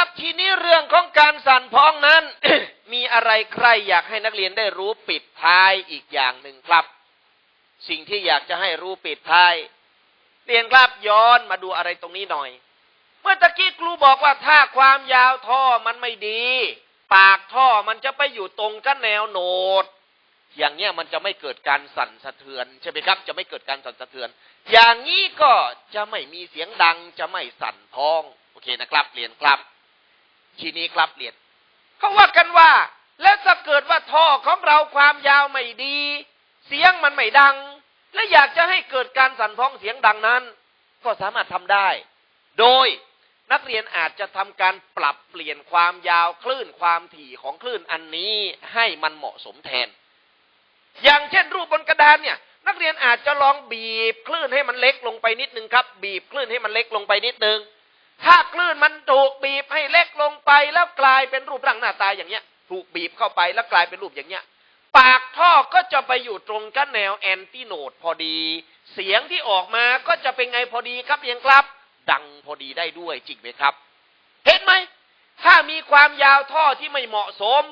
ครับ ทีนี้เรื่องของการสั่นพ้องนั้น มีอะไรใครอยากให้นักเรียนได้รู้ปิดท้ายอีกอย่างหนึ่งครับ สิ่งที่อยากจะให้รู้ปิดท้ายเรียนครับย้อนมาดูอะไรตรงนี้หน่อย เมื่อตะกี้ครูบอกว่าถ้าความยาวท่อมันไม่ดี ปากท่อมันจะไปอยู่ตรงกับแนวโหนด อย่างเงี้ยมันจะไม่เกิดการสั่นสะเทือนใช่ไหมครับ จะไม่เกิดการสั่นสะเทือน อย่างนี้ก็จะไม่มีเสียงดังจะไม่สั่นพ้องโอเคนะครับ เรียนครับ ทีนี้ครับเรียนเขาว่ากันว่า แล้วถ้าเกิดว่าท่อของเราความยาวไม่ดี เสียงมันไม่ดัง และอยากจะให้เกิดการสั่นพ้องเสียงดังนั้น ก็สามารถทำได้ โดยนักเรียนอาจจะทำการปรับเปลี่ยนความยาวคลื่นความถี่ของคลื่นอันนี้ให้มันเหมาะสมแทน อย่างเช่นรูปบนกระดานเนี่ย นักเรียนอาจจะลองบีบคลื่นให้มันเล็กลงไปนิดนึงครับ บีบคลื่นให้มันเล็กลงไปนิดนึง ถ้าคลื่นมันถูกบีบให้เล็กลงไปแล้วกลายเป็นรูปร่างหน้าตาอย่างเงี้ย ถูกบีบเข้าไปแล้วกลายเป็นรูปอย่างเงี้ย ปากท่อก็จะไปอยู่ตรงกับแนวแอนติโนดพอดี เสียงที่ออกมาก็จะเป็นไงพอดีครับเพียงครับ ดังพอดีได้ด้วยจริงไหมครับ เห็นไหมถ้ามีความยาวท่อที่ไม่เหมาะสม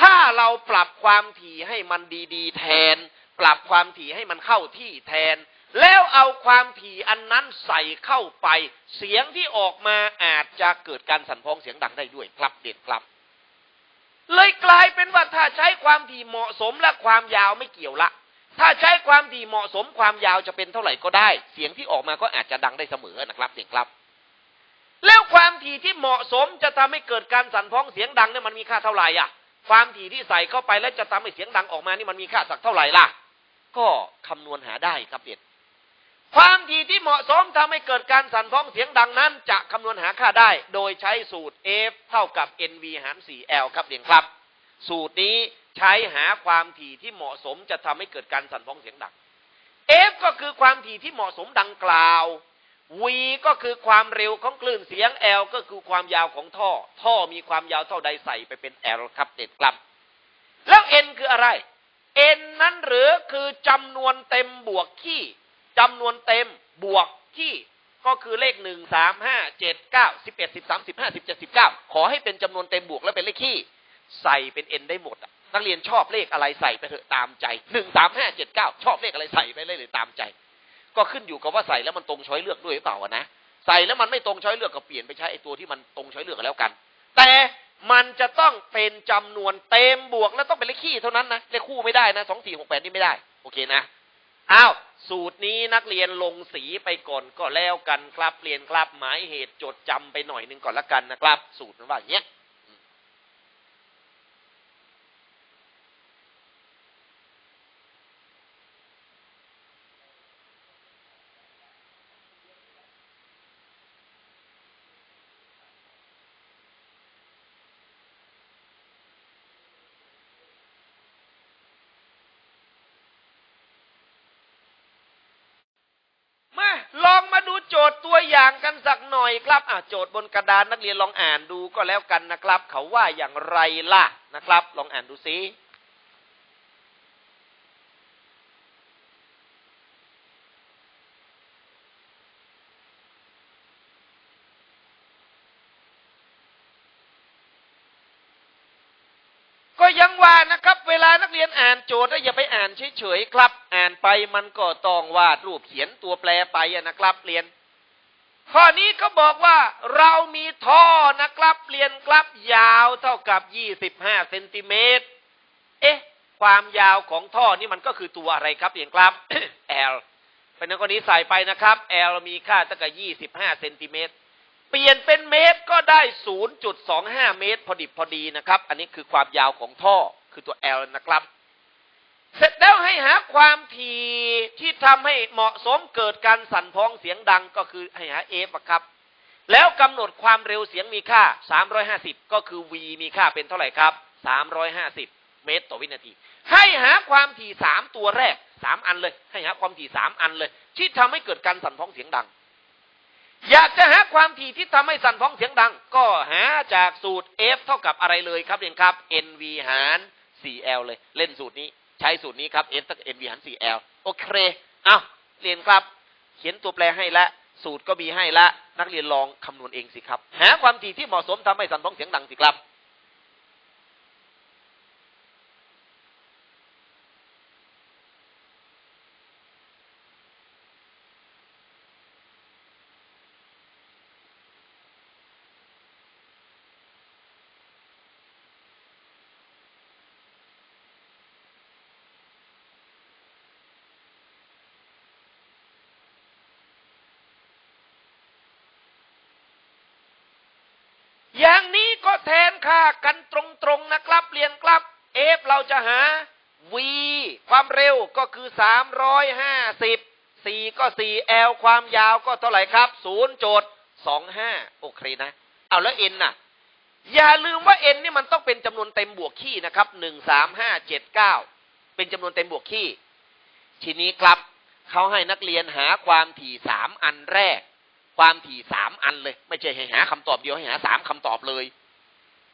ถ้าเราปรับความถี่ให้มันดีๆ แทน ปรับความถี่ให้มันเข้าที่แทน แล้วเอาความถี่อันนั้นใส่เข้าไป เสียงที่ออกมาอาจจะเกิดการสั่นพ้องเสียงดังได้ด้วยครับเด็ดครับ เลยกลายเป็นว่าถ้าใช้ความถี่เหมาะสมและความยาวไม่เกี่ยวละ ถ้าใช้ความถี่เหมาะสมความยาวจะเป็นเท่าไหร่ก็ได้ เสียงที่ออกมาก็อาจจะดังได้เสมอนะครับเสียงครับ แล้วความถี่ที่เหมาะสมจะทำให้เกิดการสั่นพ้องเสียงดังเนี่ยมันมีค่าเท่าไหร่อะ ความถี่ที่ใส่เข้าไปแล้วจะทำให้เสียงดังออกมานี่มันมีค่าสักเท่าไหร่ล่ะ ก็คำนวณหาได้ครับเด็ด ความถี่ที่เหมาะสมทำให้เกิดการสั่นพ้องเสียงดังนั้น จะคำนวณหาค่าได้ โดยใช้สูตร F เท่ากับ NV หาร 4L ครับเด็กครับ สูตรนี้ใช้หาความถี่ที่เหมาะสมจะทำให้เกิดการสั่นพ้องเสียงดัง F ก็คือความถี่ที่เหมาะสมดังกล่าว V ก็คือความเร็วของคลื่นเสียง L ก็คือความยาวของท่อ ท่อมีความยาวเท่าใดใส่ไปเป็น L ครับเด็ดครับ แล้ว N คืออะไร N นั้นหรือคือจำนวนเต็มบวกขี้ จำนวนเต็มบวกขี้ก็คือเลขหนึ่งสามห้าเจ็ดเก้าสิบเอ็ดสิบสามสิบห้าสิบเจ็ดสิบเก้าขอให้เป็นจำนวนเต็มบวกแล้วเป็นเลขขี้ใส่เป็น N ได้หมดนักเรียนชอบเลขอะไรใส่ไปเถอะตามใจหนึ่งสามห้าเจ็ดเก้าชอบเลขอะไรใส่ไปเลยเลยตามใจ ก็ขึ้นอยู่กับว่าใส่แล้วมันตรงช้อยเลือกด้วยหรือเปล่านะใส่แล้วมันไม่ตรงช้อยเลือกก็เปลี่ยนไปใช้ไอ้ตัวที่มันตรงช้อยเลือกแล้วกัน แต่มันจะต้องเป็นจำนวนเต็มบวกแล้วต้องเป็นเลขคี่เท่านั้นนะเลขคู่ไม่ได้นะสองสี่หกแปดนี่ไม่ได้ โอเคนะอ้าว สูตรนี้นักเรียนลงสีไปก่อนก็แล้วกันครับเรียนครับหมายเหตุจดจำไปหน่อยนึงก่อนละกันนะครับ สูตรมันว่าอย่างเงี้ย มาลองมาดูโจทย์ตัวอย่างกัน สักหน่อยครับอะโจทย์บนกระดานนักเรียนลองอ่านดูก็แล้วกันนะครับ เขาว่าอย่างไรล่ะนะครับ ลองอ่านดูสิก็ยังว่านะครับ เวลานักเรียนอ่านโจทย์แล้วอย่าไปอ่านเฉยๆครับ อ่านไปมันก็ต้องวาดรูปเขียนตัวแปรไปนะครับเรียน ข้อนี้เขาบอกว่าเรามีท่อนะครับเรียนครับยาวเท่ากับ25เซนติเมตร เอ๊ะ ความยาวของท่อนี่มันก็คือตัวอะไรครับเรียนครับ L เป็นในกรณีใส่ไปนะครับ L มีค่าเท่ากับ25เซนติเมตร เปลี่ยนเป็นเมตรก็ได้0.25เมตร พอดิบพอดีนะครับ อันนี้คือความยาวของท่อคือตัว L นะครับ เสร็จแล้วให้หาความถี่ที่ทำให้เหมาะสมเกิดการสั่นพ้องเสียงดังก็คือให้หา F อะครับ แล้วกำหนดความเร็วเสียงมีค่า 350 ก็คือ V มีค่าเป็นเท่าไหร่ครับ 350 เมตรต่อวินาที ให้หาความถี่ 3 ตัวแรก 3 อันเลย ให้หาความถี่ 3 อันเลย ที่ทำให้เกิดการสั่นพ้องเสียงดัง อยากจะหาความถี่ที่ทำให้สั่นพ้องเสียงดัง ก็หาจากสูตร F เท่ากับอะไรเลยครับเรียนครับ NV หาร 4L เลย เล่นสูตรนี้ ใช้สูตรนี้ครับ F เท่ากับ NV หาร 4L โอเคเอาเรียนครับ เขียนตัวแปรให้และ สูตรก็มีให้ละ นักเรียนลองคำนวณเองสิครับ หาความถี่ที่เหมาะสมทำให้สันพ้องเสียงดังสิครับ อย่างนี้ก็แทนค่ากันตรงๆนะครับเรียนครับ f เราจะหา v ความเร็วก็คือ 350 4 ก็ 4 l ความยาวก็เท่าไหร่ครับ0โจทย์25 โอเคนะ เอาแล้ว n น่ะ อย่าลืมว่า n นี่มันต้องเป็นจำนวนเต็มบวกขี้นะครับ 1 3 5 7 9 เป็นจำนวนเต็มบวกขี้ ทีนี้ครับเขาให้นักเรียนหาความถี่ 3 อันแรก ความถี่สามอันเลย ไม่ใช่ให้หาคำตอบเดียวให้หาสามคำตอบเลย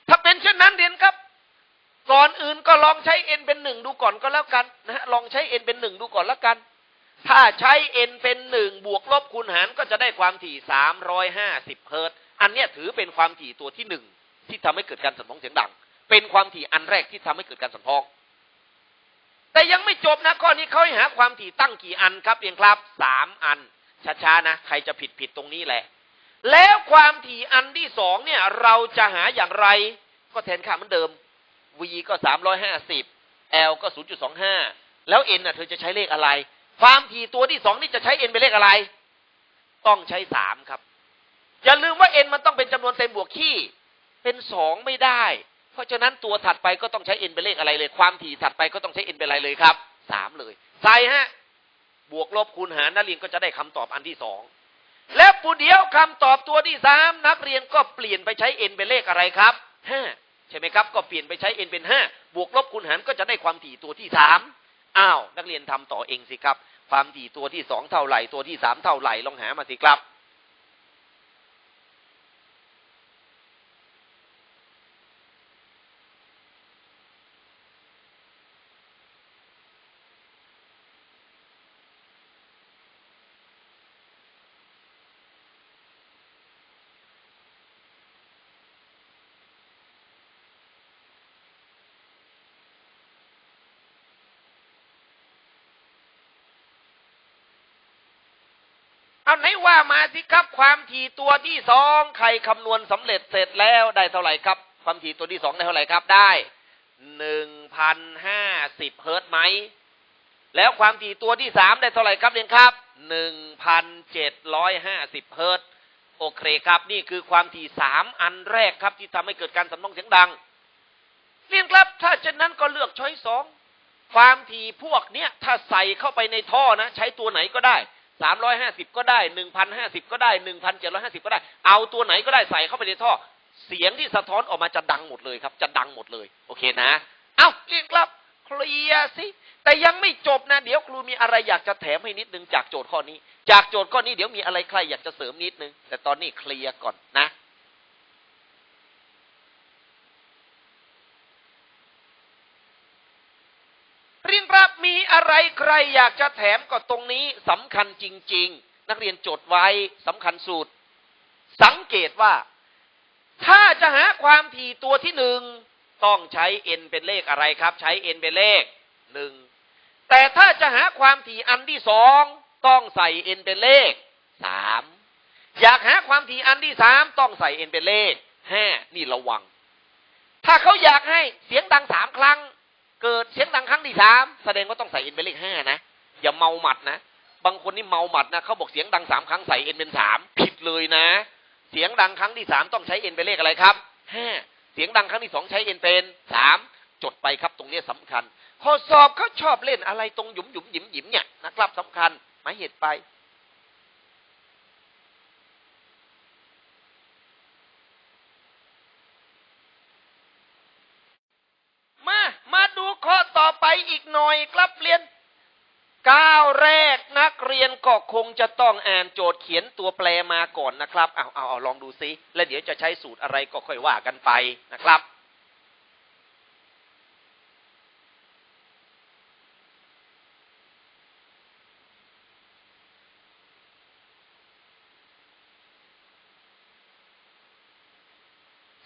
ถ้าเป็นเช่นนั้นเรียนครับก่อนอื่นก็ลองใช้ n เป็นหนึ่งดูก่อนก็แล้วกันนะฮะลองใช้ n เป็นหนึ่งดูก่อนแล้วกัน ถ้าใช้ n เป็นหนึ่งบวกลบคูณหารก็จะได้ความถี่สามร้อยห้าสิบเฮิรตซ์อันเนี้ยถือเป็นความถี่ตัวที่หนึ่งที่ทำให้เกิดการสั่นพ้องเสียงดัง เป็นความถี่อันแรกที่ทำให้เกิดการสั่นพ้อง แต่ยังไม่จบนะข้อนี้เขาให้หาความถี่ตั้งกี่อันครับเพียงครับสามอัน ช้าๆนะใครจะผิดผิดตรงนี้แหละ แล้วความถี่อันที่สองเนี่ย เราจะหาอย่างไร ก็แทนค่าเหมือนเดิม v ก็สามร้อยห้าสิบ l ก็ศูนย์จุดสองห้าแล้ว n น่ะเธอจะใช้เลขอะไร ความถี่ตัวที่สองนี่จะใช้ n เป็นเลขอะไร ต้องใช้สามครับ อย่าลืมว่า n มันต้องเป็นจำนวนเต็มบวกขี้เป็นสองไม่ได้ เพราะฉะนั้นตัวถัดไปก็ต้องใช้ n เป็นเลขอะไรเลย ความถี่ถัดไปก็ต้องใช้ n เป็นอะไรเลยครับสามเลยใส่ฮะ บวกลบคูณหารนักเรียนก็จะได้คำตอบอันที่สองแล้วปูเดียวคำตอบตัวที่สามนักเรียนก็เปลี่ยนไปใช้ n เป็นเลขอะไรครับห้าใช่ไหมครับ ก็เปลี่ยนไปใช้ n เป็นห้าบวกลบคูณหารก็จะได้ความถี่ตัวที่สามอ้าวนักเรียนทำต่อเองสิครับ ความถี่ตัวที่สองเท่าไหร่ตัวที่สามเท่าไหร่ลองหามาสิครับ เอาไหนว่ามาสิครับความถี่ตัวที่สองใครคำนวณสำเร็จเสร็จแล้วได้เท่าไหร่ครับ ความถี่ตัวที่สองได้เท่าไหร่ครับได้หนึ่งพันห้าสิบเฮิรต์ไหมแล้วความถี่ตัวที่สามได้เท่าไหร่ครับเรียนครับหนึ่งพันเจ็ดร้อยห้าสิบเฮิรต์โอเคครับ นี่คือความถี่สามอันแรกครับ ที่ทำให้เกิดการสำนองเสียงดัง เรียนครับ ถ้าเช่นนั้นก็เลือกช้อยสองความถี่พวกเนี้ยถ้าใส่เข้าไปในท่อนะ ใช้ตัวไหนก็ได้ สามร้อยห้าสิบก็ได้หนึ่งพันห้าสิบก็ได้หนึ่งพันเจ็ดร้อยห้าสิบก็ได้ เอาตัวไหนก็ได้ใส่เข้าไปในท่อ เสียงที่สะท้อนออกมาจะดังหมดเลยครับ จะดังหมดเลย โอเคนะ เอาเรียกรับเคลียสิ แต่ยังไม่จบนะ เดี๋ยวครูมีอะไรอยากจะแถมให้นิดนึงจากโจทย์ข้อนี้ จากโจทย์ข้อนี้เดี๋ยวมีอะไรใครอยากจะเสริมนิดนึง แต่ตอนนี้เคลียร์ก่อนนะ เรียนครับ มีอะไรใครอยากจะแถมก็ตรงนี้สำคัญจริง ๆ นักเรียนจดไว้สำคัญสูตรสังเกตว่า ถ้าจะหาความถี่ตัวที่หนึ่งต้องใช้ n เป็นเลขอะไรครับ ใช้ n เป็นเลขหนึ่งแต่ถ้าจะหาความถี่อันที่สองต้องใส่ n เป็นเลขสามอยากหาความถี่อันที่สามต้องใส่ n เป็นเลขห้านี่ระวัง ถ้าเขาอยากให้เสียงดังสามครั้ง เกิดเสียงดังครั้งที่สามแสดงว่าต้องใส่ n เป็นเลขห้านะอย่าเมาหมัดนะบางคนนี่เมาหมัดนะเขาบอกเสียงดังสามครั้งใส่ n เป็นสามผิดเลยนะ เสียงดังครั้งที่สามต้องใช้ n เป็นเลขอะไรครับห้าเสียงดังครั้งที่สองใช้ n เป็นสามจดไปครับตรงนี้สำคัญข้อสอบเขาชอบเล่นอะไรตรงหยุมหยุมหยิมหยิมเนี่ยนะครับสำคัญหมายเหตุไป อีกหน่อยครับเรียนก้าวแรกนักเรียนก็คงจะต้องอ่านโจทย์เขียนตัวแปรมาก่อนนะครับเอาเอาเอาลองดูซิ แล้วเดี๋ยวจะใช้สูตรอะไรก็ค่อยว่ากันไปนะครับ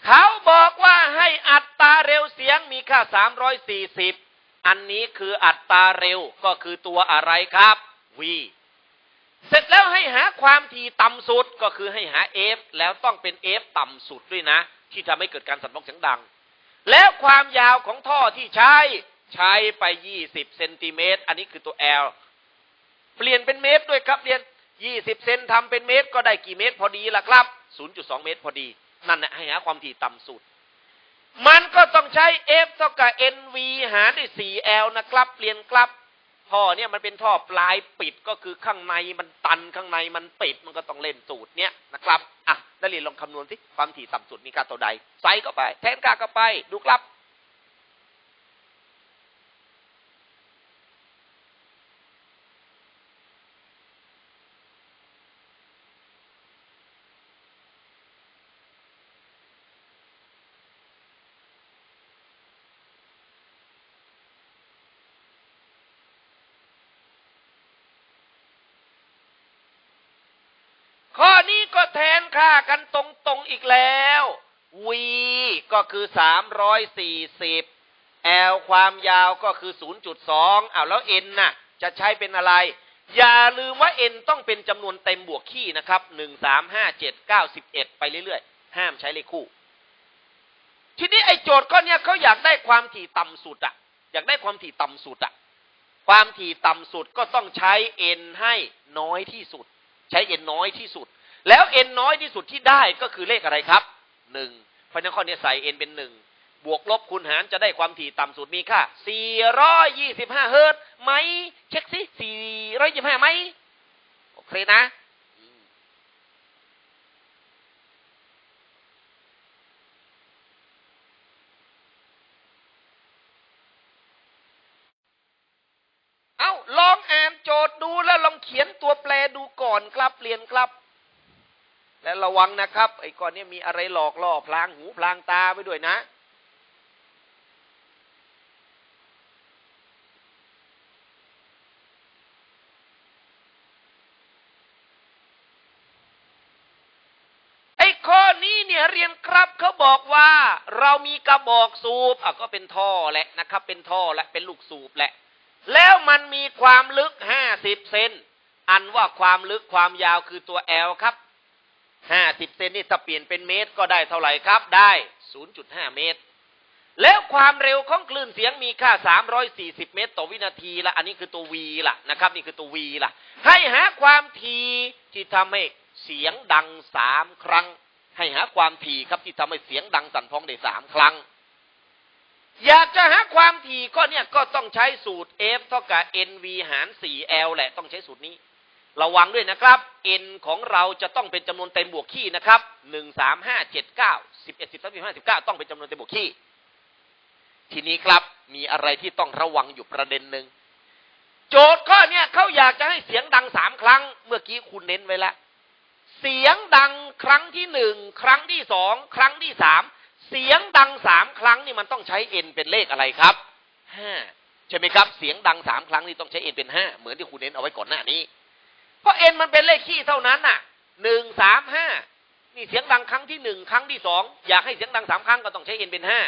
เขาบอกว่าให้อัตราเร็วเสียงมีค่า 340 อันนี้คืออัตราเร็วก็คือตัวอะไรครับ v เสร็จแล้วให้หาความถี่ต่ำสุดก็คือให้หา f แล้วต้องเป็น f ต่ำสุดด้วยนะ ที่ทำให้เกิดการสั่นพ้องเสียงดัง แล้วความยาวของท่อที่ใช้ใช้ไป 20เซนติเมตรอันนี้คือตัว L เปลี่ยนเป็นเมตรด้วยครับเรียน 20 เซนทำเป็นเมตร ก็ได้กี่เมตรพอดีล่ะครับ 0.2 เมตรพอดี นั่นแหละให้หาความถี่ต่ำสุด มันก็ต้องใช้ F เท่ากับ NV หารด้วย 4L นะครับ เปลี่ยนครับ ท่อเนี่ยมันเป็นท่อปลายปิดก็คือข้างในมันตันข้างในมันปิดมันก็ต้องเล่นสูตรเนี้ยนะครับ อะนักเรียนลองคำนวณสิความถี่ต่ำสุดมีค่าเท่าใด ใส่เข้าไป แทนค่าเข้าไป ดูครับ ข้อนี้ก็แทนค่ากันตรงๆอีกแล้ว v ก็คือ340 l ความยาวก็คือ0.2อ้าวแล้ว n น่ะ จะใช้เป็นอะไร อย่าลืมว่า n ต้องเป็นจำนวนเต็มบวกขี้นะครับ1 3 5 7 9 11ไปเรื่อยๆ ห้ามใช้เลขคู่ ทีนี้ไอ้โจทย์ข้อนเนี้ยเขาอยากได้ความถี่ต่ำสุดอะอยากได้ความถี่ต่ำสุดอะความถี่ต่ำสุดก็ต้องใช้ n ให้น้อยที่สุด ใช้ n น้อยที่สุด แล้ว n น้อยที่สุดที่ได้ก็คือเลขอะไรครับหนึ่งเพราะนั้นข้อนี้ใส่ n เป็นหนึ่งบวกลบคูณหารจะได้ความถี่ต่ำสุดมีค่า 425 เฮิรตซ์ไหม เช็คสิ425ไหม โอเคนะ เอาลองอ่านโจทย์ดู ตัวแปรดูก่อนครับเรียนครับ และระวังนะครับ ไอ้ก่อนนี้มีอะไรหลอกล่อพลางหูพลางตาไปด้วยนะ ไอ้ข้อนี้เนี่ยเรียนครับเขาบอกว่า เรามีกระบอกสูบอะก็เป็นท่อแหละนะครับ เป็นท่อและเป็นลูกสูบแหละแล้วมันมีความลึก50เซน อันว่าความลึกความยาวคือตัว L ครับ50เซนนี่ถ้าเปลี่ยนเป็นเมตรก็ได้เท่าไหร่ครับ ได้0.5เมตร แล้วความเร็วของคลื่นเสียงมีค่า340เมตร ต่อวินาทีละอันนี้คือตัว V ล่ะนะครับ นี่คือตัว V ล่ะให้หาความถี่ที่ทำให้เสียงดังสามครั้ง ให้หาความถี่ครับที่ทำให้เสียงดังสั่นพ้องได้สามครั้ง อยากจะหาความถี่ก็เนี่ยก็ต้องใช้สูตร F เท่ากับ NV หาร 4L แหละต้องใช้สูตรนี้ ระวังด้วยนะครับ n ของเราจะต้องเป็นจำนวนเต็มบวกขี้นะครับหนึ่งสามห้าเจ็ดเก้าสิบเอ็ดสิบสองสิบห้าสิบเก้าต้องเป็นจำนวนเต็มบวกขี้ ทีนี้ครับมีอะไรที่ต้องระวังอยู่ประเด็นหนึ่งโจทย์ข้อเนี้ยเขาอยากจะให้เสียงดังสามครั้ง เมื่อกี้คุณเน้นไว้แล้วเสียงดังครั้งที่หนึ่งครั้งที่สองครั้งที่สามเสียงดังสามครั้งนี่มันต้องใช้ n เป็นเลขอะไรครับห้าใช่ไหมครับ เสียงดังสามครั้งนี่ต้องใช้ n เป็นห้าเหมือนที่คุณเน้นเอาไว้ก่อนหน้านี้ เพราะ n มันเป็นเลขขี้เท่านั้นน่ะหนึ่งสามห้านี่เสียงดังครั้งที่หนึ่งครั้งที่สองอยากให้เสียงดังสามครั้งก็ต้องใช้เอ็นเป็นห้า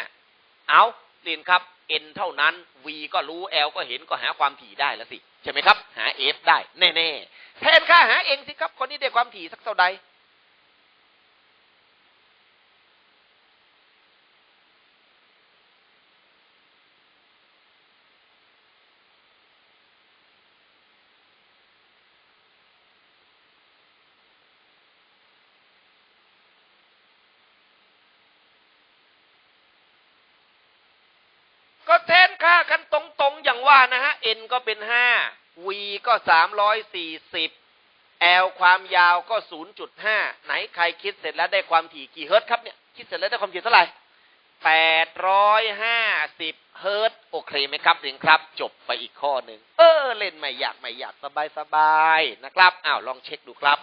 เอาเรียนครับเอ็นเท่านั้น v ก็รู้ l ก็เห็นก็หาความถี่ได้แล้วสิใช่ไหมครับ หา f ได้แน่ๆแทนค่าหาเองสิครับคนนี้ได้ความถี่สักเท่าใด ก็แทนค่ากันตรงๆ อย่าง เอ็นะฮะ n ก็เป็น5 v ก็340 l ความยาวก็0.5ไหนใครคิดเสร็จแล้วได้ความถี่กี่เฮิรตครับเนี่ยคิดเสร็จแล้วได้ความถี่เท่าไหร่850เฮิรตโอเคไหมครับถึงครับ จบไปอีกข้อหนึ่งเออ เล่นไม่ยากไม่ยากสบายสบายๆนะครับอ้าวลองเช็คดูครับ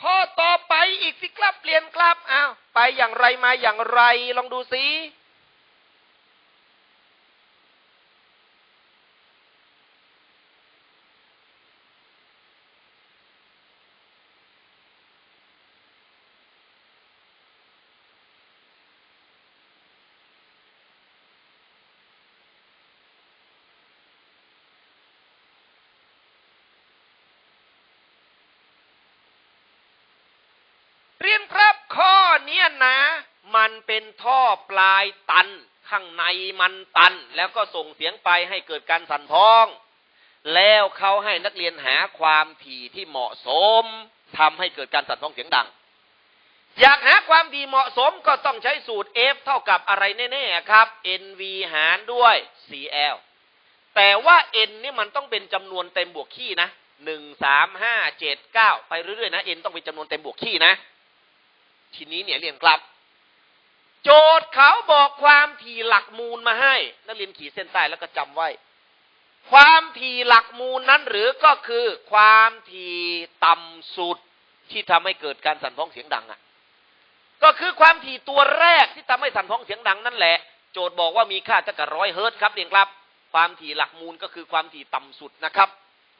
ข้อต่อไป อย่างไรมาอย่างไร ลองดูซิ เรียนครับข้อ เนี้ยนะ มันเป็นท่อปลายตัน ข้างในมันตัน แล้วก็ส่งเสียงไปให้เกิดการสั่นพ้อง แล้วเขาให้นักเรียนหาความถี่ที่เหมาะสมทำให้เกิดการสั่นพ้องเสียงดัง อยากหาความถี่เหมาะสมก็ต้องใช้สูตร F เท่ากับอะไรแน่ๆครับ NV หารด้วย CL แต่ว่า n นี่มันต้องเป็นจำนวนเต็มบวกขี้นะหนึ่งสามห้าเจ็ดเก้าไปเรื่อยๆนะ n ต้องเป็นจำนวนเต็มบวกขี้นะ ทีนี้เนี่ยเรียนครับ โจทย์เขาบอกความถี่หลักมูลมาให้ นักเรียนขีดเส้นใต้แล้วก็จำไว้ ความถี่หลักมูลนั้นหรือก็คือความถี่ต่ำสุดที่ทำให้เกิดการสั่นพ้องเสียงดังอะ ก็คือความถี่ตัวแรกที่ทำให้สั่นพ้องเสียงดังนั่นแหละ โจทย์บอกว่ามีค่าเท่ากับร้อยเฮิร์ตครับเรียนครับ ความถี่หลักมูลก็คือความถี่ต่ำสุดนะครับ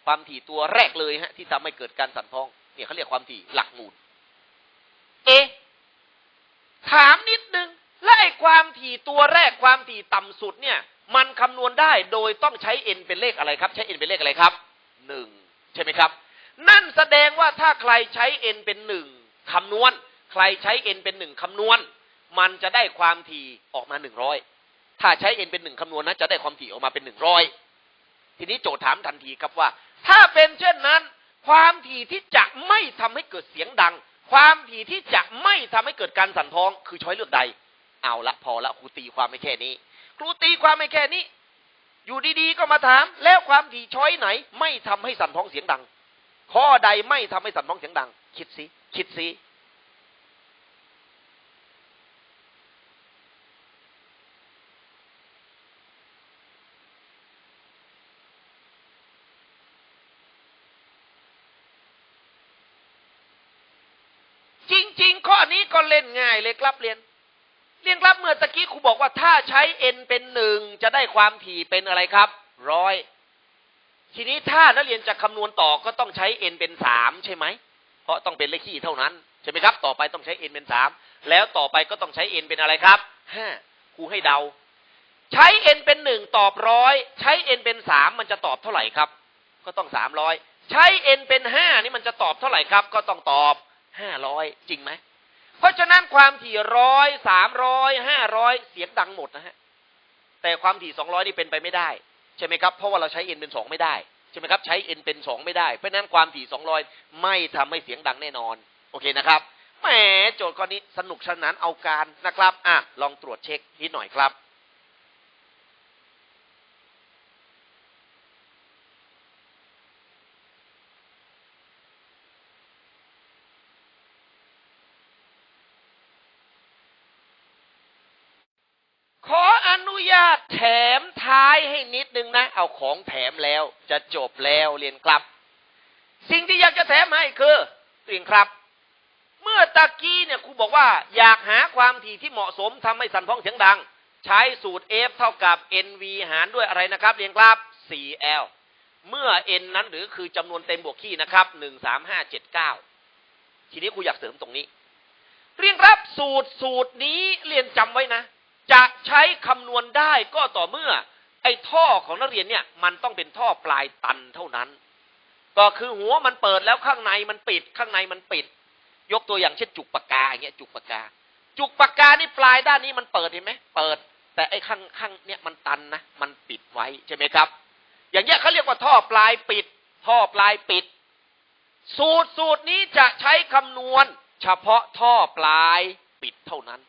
ความถี่ตัวแรกเลยฮะที่ทำให้เกิดการสั่นพ้องเนี่ยเขาเรียกความถี่หลักมูล เอะ ถามนิดนึง และไอ้ความถี่ตัวแรกความถี่ต่ำสุดเนี่ย มันคำนวณได้โดยต้องใช้ n เป็นเลขอะไรครับ ใช้ n เป็นเลขอะไรครับหนึ่งใช่ไหมครับ นั่นแสดงว่าถ้าใครใช้ n เป็นหนึ่งคำนวณ ใครใช้ n เป็นหนึ่งคำนวณ มันจะได้ความถี่ออกมาหนึ่งร้อยถ้าใช้ n เป็นหนึ่งคำนวณนะจะได้ความถี่ออกมาเป็นหนึ่งร้อยทีนี้โจทย์ถามทันทีครับว่า ถ้าเป็นเช่นนั้น ความถี่ที่จะไม่ทำให้เกิดเสียงดัง ความถี่ที่จะไม่ทำให้เกิดการสั่นท้อง คือช้อยเลือกใด เอาละพอละครูตีความไม่แค่นี้ ครูตีความไม่แค่นี้ อยู่ดีๆก็มาถาม แล้วความถี่ช้อยไหน ไม่ทำให้สั่นท้องเสียงดัง ข้อใดไม่ทำให้สั่นท้องเสียงดัง คิดสิคิดสิจ ริง ๆ ข้อนี้ก็เล่นง่ายเลยครับเรียน เรียนครับเมื่อตะกี้ครูบอกว่าถ้าใช้ n เป็นหนึ่งจะได้ความถี่เป็นอะไรครับร้อยทีนี้ถ้านักเรียนจะคำนวณต่อก็ต้องใช้ n เป็นสามใช่ไหม เพราะต้องเป็นเลขคี่เท่านั้นใช่ไหมครับ ต่อไปต้องใช้ n เป็นสามแล้วต่อไปก็ต้องใช้ n เป็นอะไรครับห้าครูให้เดา ใช้ n เป็นหนึ่งตอบร้อยใช้ n เป็นสามมันจะตอบเท่าไหร่ครับ ก็ต้องสามร้อยใช้ n เป็นห้านี่มันจะตอบเท่าไหร่ครับ ก็ต้องตอบ ห้าร้อยจริงไหม เพราะฉะนั้นความถี่ร้อยสามร้อยห้าร้อยเสียงดังหมดนะฮะ แต่ความถี่สองร้อยนี่เป็นไปไม่ได้ ใช่ไหมครับ เพราะว่าเราใช้ n เป็นสองไม่ได้ ใช่ไหมครับ ใช้ n เป็นสองไม่ได้ เพราะฉะนั้นความถี่สองร้อยไม่ทำให้เสียงดังแน่นอน โอเคนะครับแหมโจทย์ข้อนี้สนุกสนานเอาการนะครับ อะ ลองตรวจเช็คนิดหน่อยครับ ขออนุญาตแถมท้ายให้นิดนึงนะ เอาของแถมแล้ว จะจบแล้วเรียนครับ สิ่งที่อยากจะแถมให้คือเรียนครับ เมื่อตะกี้เนี่ยครูบอกว่า อยากหาความถี่ที่เหมาะสมทำให้สันพ้องเสียงดัง ใช้สูตร F เท่ากับ NV หารด้วยอะไรนะครับ เรียนครับ 4L เมื่อ n นั้นหรือคือจำนวนเต็มบวกขี้นะครับ1 3 5 7 9ทีนี้ครูอยากเสริมตรงนี้ เรียนครับสูตรสูตรนี้เรียนจำไว้นะ จะใช้คำนวณได้ก็ต่อเมื่อ ไอ้ท่อของนักเรียนเนี่ยมันต้องเป็นท่อปลายตันเท่านั้น ก็คือหัวมันเปิดแล้วข้างในมันปิด ข้างในมันปิด ยกตัวอย่างเช่นจุกปากกาอย่างเงี้ยจุกปากกา จุกปากกานี่ปลายด้านนี้มันเปิดเห็นไหมเปิด แต่ไอ้ข้างข้างเนี่ยมันตันนะมันปิดไว้ใช่ไหมครับ อย่างเงี้ยเขาเรียกว่าท่อปลายปิด ท่อปลายปิด สูตรสูตรนี้จะใช้คำนวณ เฉพาะท่อปลายปิดเท่านั้น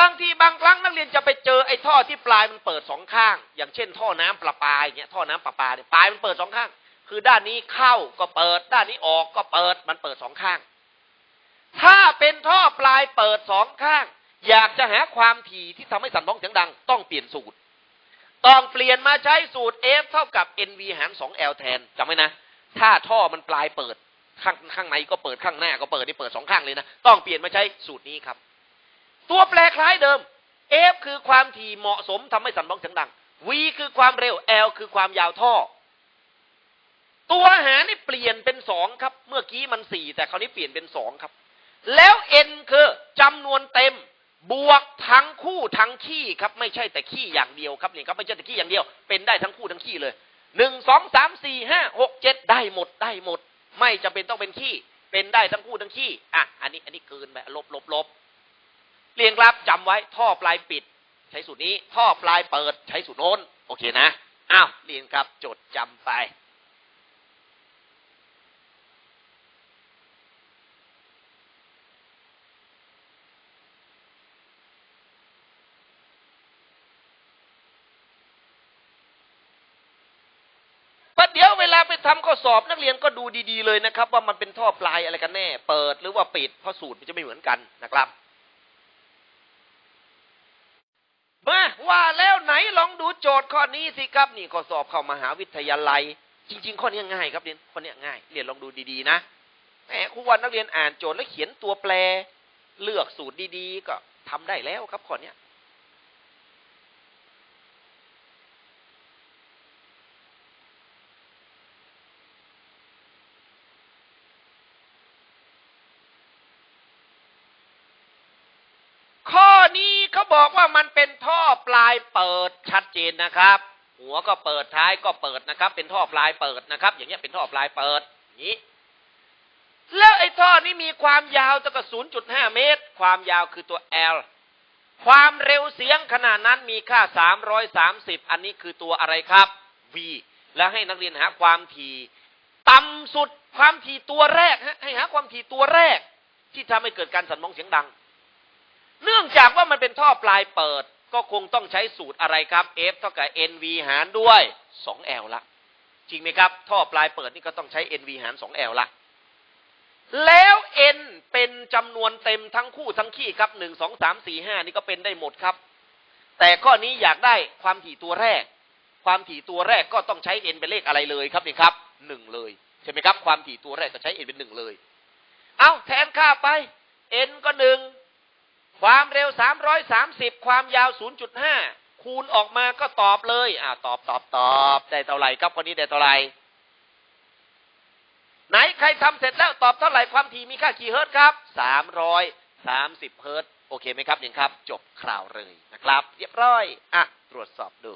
บางทีบางครั้งนักเรียนจะไปเจอไอ้ท่อที่ปลายมันเปิดสองข้าง อย่างเช่น ท่อน้ำประปาอย่างเงี้ยท่อน้ำประปาเนี่ยปลายมันเปิดสองข้าง คือด้านนี้เข้าก็เปิด ด้านนี้ออกก็เปิดมันเปิดสองข้าง ถ้าเป็นท่อปลายเปิดสองข้าง อยากจะหาความถี่ที่ทำให้สั่นพ้องเสียงดัง ต้องเปลี่ยนสูตร ต้องเปลี่ยนมาใช้สูตร F เท่ากับ NV หาร 2L แทนจำไว้นะ ถ้าท่อมันปลายเปิดข้างข้างในก็เปิดข้างหน้าก็เปิดนี่เปิดสองข้างเลยนะ ต้องเปลี่ยนมาใช้สูตรนี้ครับ ตัวแปรคล้ายเดิม F คือความถี่เหมาะสมทำให้สั่นพ้องเสียงดัง V คือความเร็ว L คือความยาวท่อ ตัวหารนี่เปลี่ยนเป็นสองครับ เมื่อกี้มันสี่แต่คราวนี้เปลี่ยนเป็นสองครับ แล้ว n คือจำนวนเต็มบวกทั้งคู่ทั้งขี้ครับ ไม่ใช่แต่ขี้อย่างเดียวครับนี่ครับไม่ใช่แต่ขี้อย่างเดียว เป็นได้ทั้งคู่ทั้งขี้เลยหนึ่งสองสามสี่ห้าหกเจ็ดได้หมดได้หมด ไม่จำเป็นต้องเป็นขี้เเป็นได้ทั้งคู่ทั้งขี้อะอันนี้อันนี้เกินไปลบลบลบ เรียนครับจำไว้ท่อปลายปิด ใช้สูตรนี้ ท่อปลายเปิดใช้สูตรโน้น โอเคนะอ้าวเรียนครับจดจำไป ประเดี๋ยวเวลาไปทำข้อสอบนักเรียนก็ดูดีๆเลยนะครับ ว่ามันเป็นท่อปลายอะไรกันแน่ เปิดหรือว่าปิดเพราะสูตรมันจะไม่เหมือนกันนะครับ มาว่าแล้วไหนลองดูโจทย์ข้อนี้สิครับนี่ข้อสอบเข้ามหาวิทยาลัย จริง ๆ ข้อนี้ง่ายครับเรียนข้อนี้ง่ายเรียนลองดูดีๆนะแหมครูวันนักเรียนอ่านโจทย์แล้วเขียนตัวแปร เลือกสูตรดีๆ ก็ทำได้แล้วครับข้อนี้ย ข้อนี้เขาบอกว่ามันเป็นท่อปลายเปิดชัดเจนนะครับ หัวก็เปิดท้ายก็เปิดนะครับ เป็นท่อปลายเปิดนะครับ อย่างเงี้ยเป็นท่อปลายเปิดนี้แล้วไอ้ท่อนี้มีความยาวตั้งแต่0.5 เมตร ความยาวคือตัว L ความเร็วเสียงขนาดนั้นมีค่า 330 อันนี้คือตัวอะไรครับ V แล้วให้นักเรียนหาความถี่ต่ำสุดความถี่ตัวแรกฮะให้หาความถี่ตัวแรก ที่ทำให้เกิดการสั่นมองเสียงดัง เนื่องจากว่ามันเป็นท่อปลายเปิด ก็คงต้องใช้สูตรอะไรครับ F เท่ากับ NV หารด้วย 2L ละ จริงไหมครับ ท่อปลายเปิดนี่ก็ต้องใช้ NV หาร 2L ละ แล้ว N เป็นจำนวนเต็มทั้งคู่ทั้งขี้ครับ 1 2 3 4 5 นี่ก็เป็นได้หมดครับ แต่ข้อนี้อยากได้ความถี่ตัวแรก ความถี่ตัวแรกก็ต้องใช้ N เป็นเลขอะไรเลยครับนี่ครับ1เลยใช่ไหมครับ ความถี่ตัวแรกก็ใช้ N เป็น1เลย เอาแทนค่าไป N ก็1 ความเร็ว 330 ความยาว 0.5 คูณออกมาก็ตอบเลยอ่าตอบตอบตอบ ได้เท่าไหร่ครับคนนี้ได้เท่าไหร่ไหนใครทำเสร็จแล้วตอบเท่าไหร่ความถี่มีค่ากี่เฮิร์ตครับ 330 เฮิร์ตโอเคไหมครับยังครับ จบข่าวเลยนะครับ เรียบร้อย อะ ตรวจสอบดู